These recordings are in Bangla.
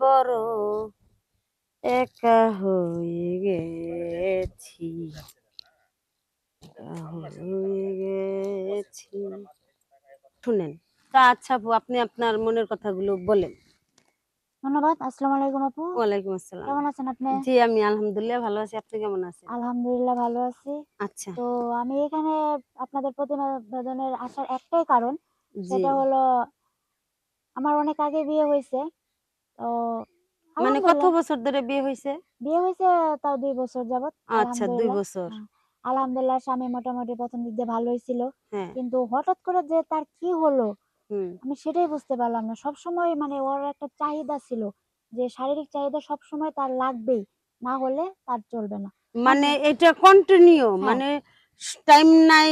বড় একা হয়ে গেছি। হয়ে গেছি। শুনেন। তা আচ্ছা আপু আপনি আপনার মনের কথাগুলো বলেন। ধন্যবাদ। আসসালামু আলাইকুম আপু। ওয়ালাইকুম আসসালাম। কেমন আছেন আপনি? জি আমি আলহামদুলিল্লাহ ভালো আছি। আপনি কেমন আছেন? আলহামদুলিল্লাহ ভালো আছি। আচ্ছা। তো আমি এখানে আপনাদের প্রতিবেদনের আসার একটাই কারণ সেটা হলো আমার অনেক আগে বিয়ে হয়েছে। তো মানে কত বছর ধরে বিয়ে হয়েছে বিয়ে হয়েছে তাও দুই বছর যাবত আচ্ছা দুই বছর। হ্যাঁ। আলহামদুলিল্লাহ স্বামী মোটামুটি প্রথম দিক দিয়ে ভালোই ছিল। হ্যাঁ। কিন্তু হঠাৎ করে যে তার কি হলো আমি সেটাই বুঝতে পারলাম না। সব সময় মানে ওর একটা চাহিদা ছিল যে শারীরিক চাহিদা সব সময় তার লাগবেই না হলে তার চলবে না। মানে এটা কন্টিনিউ হ্যাঁ। মানে টাইম নাই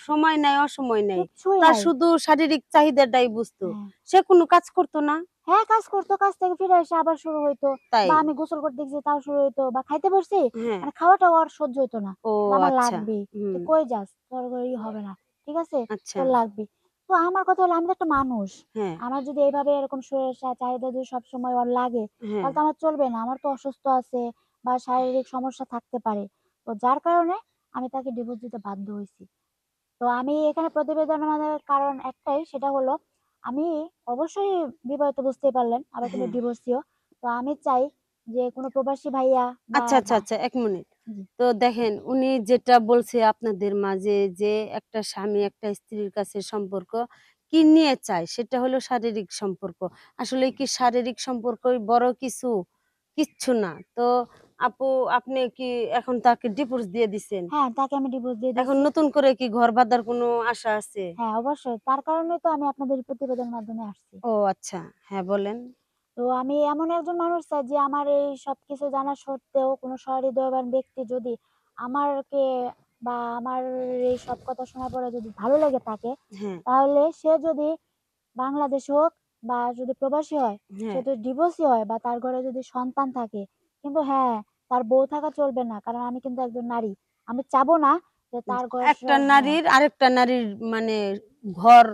সময় নাই অসময় নাই। তার শুধু শারীরিক চাহিদাটাই বুঝতো। হ্যাঁ। সে কোনো কাজ করতো না। হ্যাঁ কাজ করতো কাজ থেকে ফিরে এসে আবার শুরু হইতো। বা আমি গোসল করতে গেছি তাও শুরু হইতো। বা খাইতে বসছি হ্যাঁ। মানে খাওয়াটা ওর সহ্য হইতো না। আমার আচ্ছা। লাগবে। কই যাস? তোর হবে না। ঠিক আছে? আচ্ছা। তোর লাগবে। তো আমার কথা হলো আমি তো একটা মানুষ। হ্যাঁ। আমার যদি এইভাবে এরকম শরীরের চাহিদা যদি সবসময় ওর লাগে তাহলে তো আমার চলবে না। আমার তো অসুস্থ আছে বা শারীরিক সমস্যা থাকতে পারে। তো যার কারণে আমি তাকে ডিভোর্স দিতে বাধ্য হয়েছি। তো আমি এখানে প্রতিবেদনের কারণ একটাই সেটা হলো আমি অবশ্যই বিবাহিত বুঝতেই পারলেন আবার কিন্তু হ্যাঁ। ডিভোর্সিও তো আমি চাই যে কোনো প্রবাসী ভাইয়া আচ্ছা আচ্ছা আচ্ছা এক মিনিট। তো দেখেন উনি যেটা বলছে আপনাদের মাঝে যে একটা স্বামী একটা স্ত্রীর কাছে সম্পর্ক কি নিয়ে চায় সেটা হলো শারীরিক সম্পর্ক। আসলে কি শারীরিক সম্পর্কই বড় কিছু? কিচ্ছু না। তো আপু আপনি কি এখন তাকে ডিভোর্স দিয়ে দিছেন? হ্যাঁ তাকে আমি ডিভোর্স দিয়ে এখন নতুন করে কি ঘর বাঁধার কোনো আশা আছে? হ্যাঁ অবশ্যই। তার কারণে তো আমি আপনাদের প্রতিবেদনের মাধ্যমে আসছি। ও আচ্ছা। হ্যাঁ বলেন। তো আমি এমন একজন মানুষ চাই যে আমার এই সবকিছু জানা সত্ত্বেও কোনো সহৃদয়বান ব্যক্তি যদি আমারকে বা আমার এই সব কথা শোনার পরে যদি ভালো লেগে থাকে হ্যাঁ। তাহলে সে যদি বাংলাদেশ হোক বা যদি প্রবাসী হয় সে হ্যাঁ। যদি ডিভোর্সি হয় বা তার ঘরে যদি সন্তান থাকে কিন্তু হ্যাঁ তার বউ থাকা চলবে না কারণ আমি কিন্তু একজন নারী আমি চাবো না যে তার ঘরে একটা নারীর আরেকটা নারীর মানে ঘর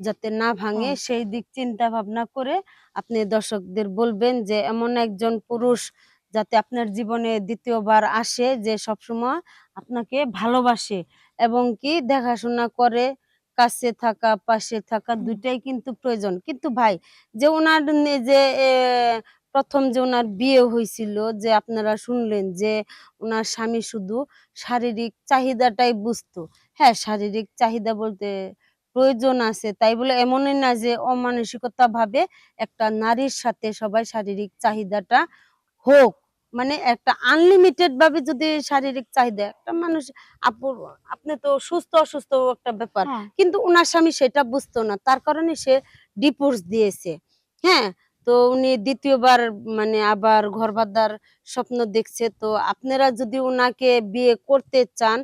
যাতে না ভাঙে হ্যাঁ। সেই দিক চিন্তা ভাবনা করে আপনি দর্শকদের বলবেন যে এমন একজন পুরুষ যাতে আপনার জীবনে দ্বিতীয়বার আসে যে সবসময় আপনাকে ভালোবাসে এবং কি দেখাশোনা করে কাছে থাকা পাশে থাকা হুম। দুইটাই কিন্তু প্রয়োজন কিন্তু ভাই যে ওনার যে প্রথম যে ওনার বিয়ে হয়েছিল যে আপনারা শুনলেন যে ওনার স্বামী শুধু শারীরিক চাহিদাটাই বুঝতো। হ্যাঁ শারীরিক চাহিদা বলতে প্রয়োজন আছে তাই বলে এমনই না যে অমানসিকতা ভাবে একটা নারীর সাথে সবাই শারীরিক চাহিদাটা হোক। মানে একটা আনলিমিটেড ভাবে যদি শারীরিক চাহিদা একটা মানুষ আপনি তো সুস্থ অসুস্থ একটা ব্যাপার হ্যাঁ। কিন্তু ওনার স্বামী সেটা বুঝতো না তার কারণে সে ডিপোর্স দিয়েছে। হ্যাঁ তো উনি দ্বিতীয়বার মানে আবার ঘর বাঁধার স্বপ্ন দেখছে। তো আপনারা যদি ওনাকে বিয়ে করতে চান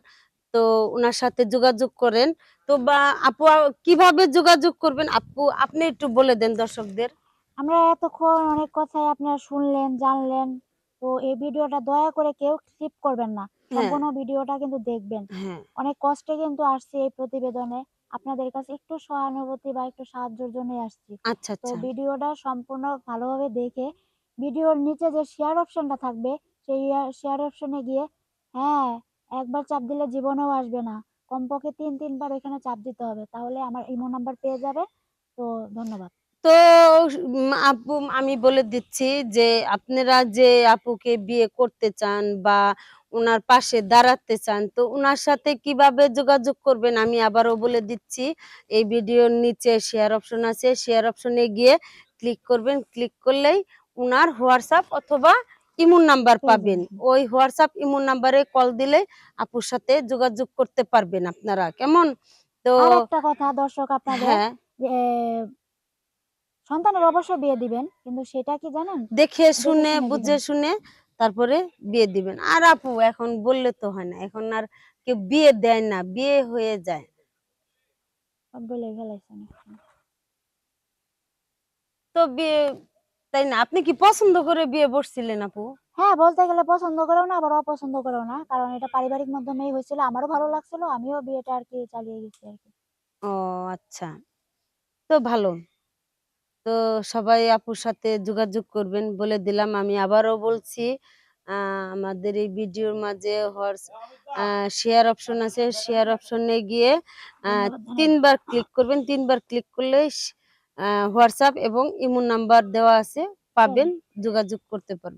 তো ওনার সাথে যোগাযোগ করেন। তো বা আপু কীভাবে যোগাযোগ করবেন? আপু আপনি একটু বলে দেন দর্শকদের। আমরা এতক্ষণ অনেক কথাই আপনারা শুনলেন জানলেন। তো এই ভিডিওটা দয়া করে কেউ স্কিপ করবেন না। হ্যাঁ। সম্পূর্ণ ভিডিওটা কিন্তু দেখবেন। হ্যাঁ। অনেক কষ্টে কিন্তু আসছে এই প্রতিবেদনে। আপনাদের কাছে একটু সহানুভূতি বা একটু সাহায্যের জন্য আসছি। আচ্ছা তো আচ্ছা। ভিডিওটা সম্পূর্ণ ভালোভাবে দেখে ভিডিওর নিচে যে শেয়ার অপশনটা থাকবে সেই শেয়ার অপশনে গিয়ে হ্যাঁ একবার চাপ দিলে জীবনেও আসবে না। কমপক্ষে তিন তিনবার এখানে চাপ দিতে হবে। তাহলে আমার ইমো নাম্বার পেয়ে যাবে। তো ধন্যবাদ। তো আপু আমি বলে দিচ্ছি যে আপনারা যে আপুকে বিয়ে করতে চান বা ওনার পাশে দাঁড়াতে চান তো ওনার সাথে কীভাবে যোগাযোগ করবেন আমি আবারও বলে দিচ্ছি। এই ভিডিওর নিচে শেয়ার অপশন আছে শেয়ার অপশনে গিয়ে ক্লিক করবেন। ক্লিক করলেই ওনার হোয়াটসঅ্যাপ অথবা ইমুন নাম্বার পাবেন। ওই হোয়াটসঅ্যাপ ইমুন নাম্বারে কল দিলে আপুর সাথে যোগাযোগ করতে পারবেন আপনারা। কেমন? তো একটা কথা দর্শক আপনাদের হ্যাঁ। সন্তানের অবশ্যই বিয়ে দিবেন কিন্তু সেটা কি জানেন? দেখে শুনে বুঝে শুনে তারপরে বিয়ে দিবেন। আর আপু এখন বললে তো হয় না এখন আর কেউ বিয়ে দেয় না বিয়ে হয়ে যায়। সব বলে ফেলাইছেন তো বিয়ে তাই না? আপনি কি পছন্দ করে বিয়ে বসছিলেন আপু? হ্যাঁ বলতে গেলে পছন্দ করেও না আবার অপছন্দ করেও না কারণ এটা পারিবারিক মাধ্যমেই হয়েছিল আমারও ভালো লাগছিল আমিও বিয়েটা আর কি চালিয়ে গেছি আর কি। ও আচ্ছা। তো ভালো। তো সবাই আপুর সাথে যোগাযোগ করবেন বলে দিলাম। আমি আবারও বলছি আহ, আমাদের এই ভিডিওর মাঝে হর্স শেয়ার অপশন আছে। শেয়ার অপশনে গিয়ে আহ, তিনবার ক্লিক করবেন। তিনবার ক্লিক করলে হোয়াটসঅ্যাপ এবং ইমো নাম্বার দেওয়া আছে। পাবেন যোগাযোগ করতে পারবেন।